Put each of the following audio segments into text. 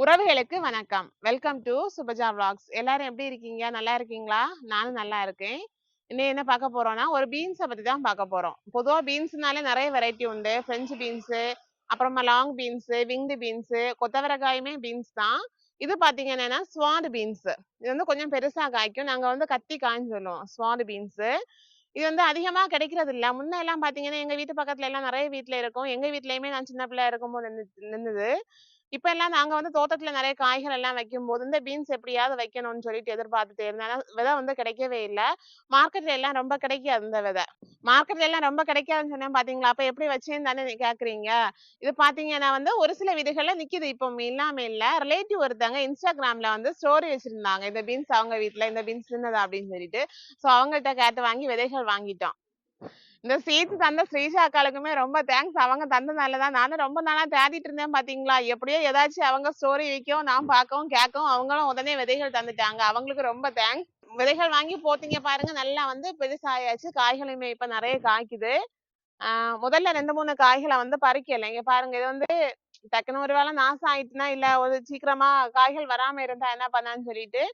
உறவுகளுக்கு வணக்கம். Welcome to Subaja vlogs. எல்லாரும் எப்படி இருக்கீங்க? நல்லா இருக்கீங்களா? நானும் நல்லா இருக்கேன். இன்னும் என்ன பார்க்க போறோம்னா ஒரு பீன்ஸை பத்தி தான் பார்க்க போறோம். பொதுவா பீன்ஸ்னாலே நிறைய வெரைட்டி உண்டு. பிரெஞ்சு பீன்ஸ் அப்புறமா லாங் பீன்ஸ் விங்டு பீன்ஸ் கொத்தவரக்காயுமே பீன்ஸ் தான். இது பாத்தீங்கன்னா ஸ்வாடு பீன்ஸ் இது வந்து கொஞ்சம் பெருசா காய்க்கும். நாங்க வந்து கத்தி காய்ன்னு சொல்லுவோம். ஸ்வாடு பீன்ஸ் இது வந்து அதிகமா கிடைக்கிறது இல்லை. முன்ன எல்லாம் பாத்தீங்கன்னா எங்க வீட்டு பக்கத்துல எல்லாம் நிறைய வீட்ல இருக்கும். எங்க வீட்லேயுமே நான் சின்ன பிள்ளையா இருக்கும்போது நின்று நின்றுது இப்ப எல்லாம் நாங்க வந்து தோட்டத்துல நிறைய காய்கள் எல்லாம் வைக்கும் போது இந்த பீன்ஸ் எப்படியாவது வைக்கணும்னு சொல்லிட்டு எதிர்பார்த்துட்டே இருந்தேன். ஆனா விதை வந்து கிடைக்கவே இல்ல. மார்க்கெட்ல எல்லாம் ரொம்ப கிடைக்காது இந்த விதை. மார்க்கெட்ல எல்லாம் ரொம்ப கிடைக்காதுன்னு சொன்னேன் பாத்தீங்களா? அப்ப எப்படி வச்சேன்னு தானே நீ கேக்குறீங்க? இது பாத்தீங்கன்னா வந்து ஒரு சில வீடுகள்ல நிக்குது. இப்போ இல்லாம இல்ல. ரிலேட்டிவ் ஒருத்தங்க இன்ஸ்டாகிராம்ல வந்து ஸ்டோரி வச்சிருந்தாங்க. இந்த பீன்ஸ் அவங்க வீட்டுல இந்த பீன்ஸ் இருந்ததா அப்படின்னு சொல்லிட்டு. சோ அவங்கள்ட்ட கேட்டு வாங்கி விதைகள் வாங்கிட்டோம். இந்த சீட்டு தந்த ஸ்ரீஷா அக்காளுக்குமே ரொம்ப தேங்க்ஸ் அவங்க தந்ததுனால தான் நானும் ரொம்ப நாளா தேடிட்டு இருந்தேன் பாத்தீங்களா? எப்படியோ ஏதாச்சும் அவங்க ஸ்டோரி வைக்கவும் நான் பார்க்கவும் கேட்கவும் அவங்களும் உடனே விதைகள் தந்துட்டாங்க. அவங்களுக்கு ரொம்ப தேங்க்ஸ் விதைகள் வாங்கி போத்தீங்க பாருங்க நல்லா வந்து பெருசாயாச்சு. காய்களுமே இப்ப நிறைய காய்க்குது. முதல்ல ரெண்டு மூணு காய்களை வந்து பறிக்கல. இங்க பாருங்க இது வந்து டக்குனு ஒரு வேளை நாசம் ஆயிட்டுனா இல்ல ஒரு சீக்கிரமா காய்கள் வராம இருந்தா என்ன பண்ணான்னு சொல்லிட்டு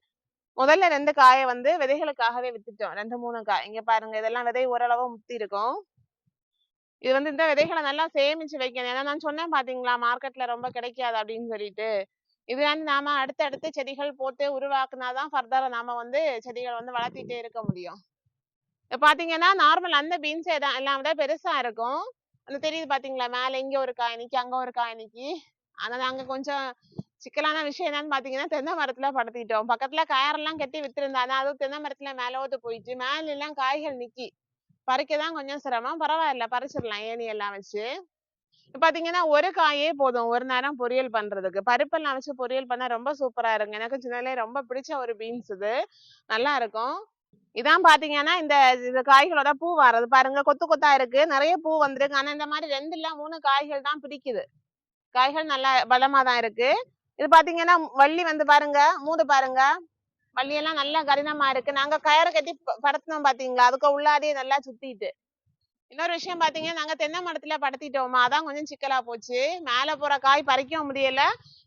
முதல்ல ரெண்டு காயை வந்து விதைகளுக்காகவே வித்துட்டோம். ரெண்டு மூணு காய் இங்க பாருங்க இதெல்லாம் விதை ஓரளவு முத்தி இருக்கும் இது வந்து இந்த விதைகளை நல்லா சேமிச்சு வைக்கணும். ஏன்னா நான் சொன்னேன் பாத்தீங்களா மார்க்கெட்ல ரொம்ப கிடைக்காது அப்படின்னு சொல்லிட்டு. இது வந்து நாம அடுத்தடுத்து செடிகள் போட்டு உருவாக்குனாதான் ஃபர்தரா நாம வந்து செடிகள் வந்து வளர்த்திட்டே இருக்க முடியும். இப்ப பாத்தீங்கன்னா நார்மல் அந்த பீன்ஸ் எல்லாம் விட பெருசா இருக்கும். அந்த தெரியுது பாத்தீங்களா மேல இங்க ஒரு காய் நிக்கி அங்க ஒரு காய் நிக்கி ஆனா நாங்க கொஞ்சம் சிக்கலான விஷயம் என்னன்னு பாத்தீங்கன்னா தென்னை மரத்துல படுத்திட்டோம் பக்கத்துல கயரெல்லாம் கட்டி வித்திருந்தாங்க. அதுவும் தென்னை மரத்துல மேலோட்டு போயிட்டு மேல எல்லாம் காய்கள் நிக்கி. பறிக்கதான் கொஞ்சம் சிரமம். பரவாயில்ல பறிச்சிடலாம். ஏணி எல்லாம் வச்சு பாத்தீங்கன்னா ஒரு காயே போதும். ஒரு நேரம் பொரியல் பண்றதுக்கு. பருப்பெல்லாம் வச்சு பொரியல் பண்ணா ரொம்ப சூப்பரா இருக்கும் எனக்கு சின்னதுல ரொம்ப பிடிச்ச ஒரு பீன்ஸ் இது. நல்லா இருக்கும். இதான் பாத்தீங்கன்னா இந்த இந்த காய்களோட பூ வர்றது பாருங்க கொத்து கொத்தா இருக்கு. நிறைய பூ வந்திருக்கு. ஆனா இந்த மாதிரி ரெண்டு இல்ல மூணு காய்கள் தான் பிடிக்குது. காய்கள் நல்லா பலமா தான் இருக்கு. இது பாத்தீங்கன்னா வள்ளி வந்து பாருங்க மூடு பாருங்க. வள்ளி எல்லாம் நல்லா கடினமா இருக்கு. நாங்க கயிறு கட்டி ப- படுத்தினோம் பாத்தீங்களா? அதுக்கு உள்ளாடியே நல்லா சுத்திட்டு. இன்னொரு விஷயம் பாத்தீங்கன்னா நாங்க தென்னை மரத்துல படுத்திட்டோமா? அதான் கொஞ்சம் சிக்கலா போச்சு. மேல போற காய் பறிக்கவும் முடியல.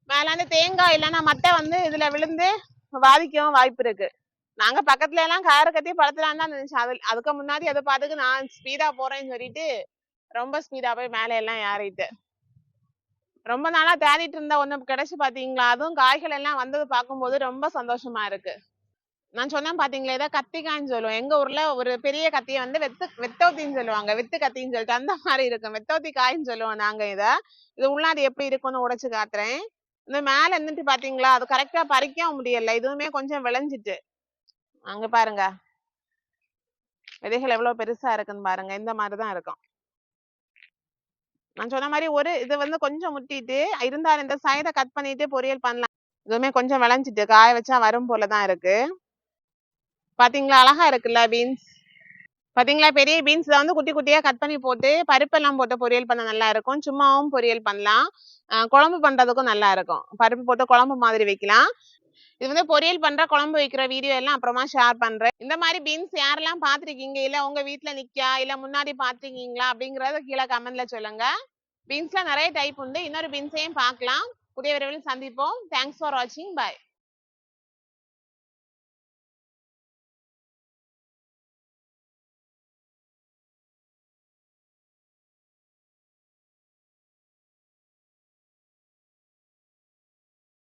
மேலாந்து தேங்காய் இல்லைன்னா மட்டை வந்து இதுல விழுந்து பாதிக்கவும் வாய்ப்பு இருக்கு. நாங்க பக்கத்துல எல்லாம் கயிறு கட்டி படுத்தலான்னு தான் நினைச்சோம். அது அதுக்கு முன்னாடி அதை பாத்துக்கு நான் ஸ்பீடா போறேன்னு சொல்லிட்டு ரொம்ப ஸ்பீடா போய் மேல எல்லாம் ஏறிட்டு. ரொம்ப நாளா தேடிட்டு இருந்த ஒண்ணு கிடைச்சு பாத்தீங்களா? அதுவும் காய்கள் எல்லாம் வந்தது பார்க்கும்போது ரொம்ப சந்தோஷமா இருக்கு. நான் சொன்னேன் பாத்தீங்களா? இதை கத்திக்காய்ன்னு சொல்லுவோம். எங்க ஊர்ல ஒரு பெரிய கத்தியை வந்து வெத்து வெத்தோத்தின்னு சொல்லுவாங்க. வெத்து கத்தின்னு சொல்லிட்டு அந்த மாதிரி இருக்கும். வெத்தோத்தி காய்ன்னு சொல்லுவோம் நாங்க இத. இது உள்ளாடி எப்படி இருக்கும்னு உடைச்சு காட்டுறேன். இந்த மேல இருந்துட்டு பாத்தீங்களா? அது கரெக்டா பறிக்கவும் முடியல. இதுவுமே கொஞ்சம் விளைஞ்சிட்டு. அங்க பாருங்க. விதைகள் எவ்வளவு பெருசா இருக்குன்னு பாருங்க. இந்த மாதிரிதான் இருக்கும். நான் சொன்ன மாதிரி ஒரு இது வந்து கொஞ்சம் முட்டிட்டு இருந்தாலும் இந்த சைடை கட் பண்ணிட்டு பொரியல் பண்ணலாம். இதுவுமே கொஞ்சம் விளைஞ்சிட்டு காய வச்சா வரும் போலதான் இருக்கு. பாத்தீங்களா? அழகா இருக்குல்ல பீன்ஸ் பாத்தீங்களா? பெரிய பீன்ஸ் வந்து குட்டி குட்டியா கட் பண்ணி போட்டு பருப்பெல்லாம் போட்டு பொரியல் பண்ண நல்லா இருக்கும். சும்மாவும் பொரியல் பண்ணலாம். குழம்பு பண்றதுக்கும் நல்லா இருக்கும். பருப்பு போட்டு குழம்பு மாதிரி வைக்கலாம். இது வந்து பொரியல் பண்ற குழம்பு வைக்கிற வீடியோ எல்லாம் அப்புறமா ஷேர் பண்றேன். இந்த மாதிரி பீன்ஸ் யாரெல்லாம் பாத்திருக்கீங்க இல்ல உங்க வீட்டுல நிக்கா? இல்ல முன்னாடி பாத்திருக்கீங்களா அப்படிங்கறத கீழே கமெண்ட்ல சொல்லுங்க. பீன்ஸ்ல நிறைய டைப் உண்டு. இன்னொரு பீன்ஸையும் பார்க்கலாம். புதிய விரைவில் சந்திப்போம். தேங்க்ஸ் ஃபார் வாட்சிங் பை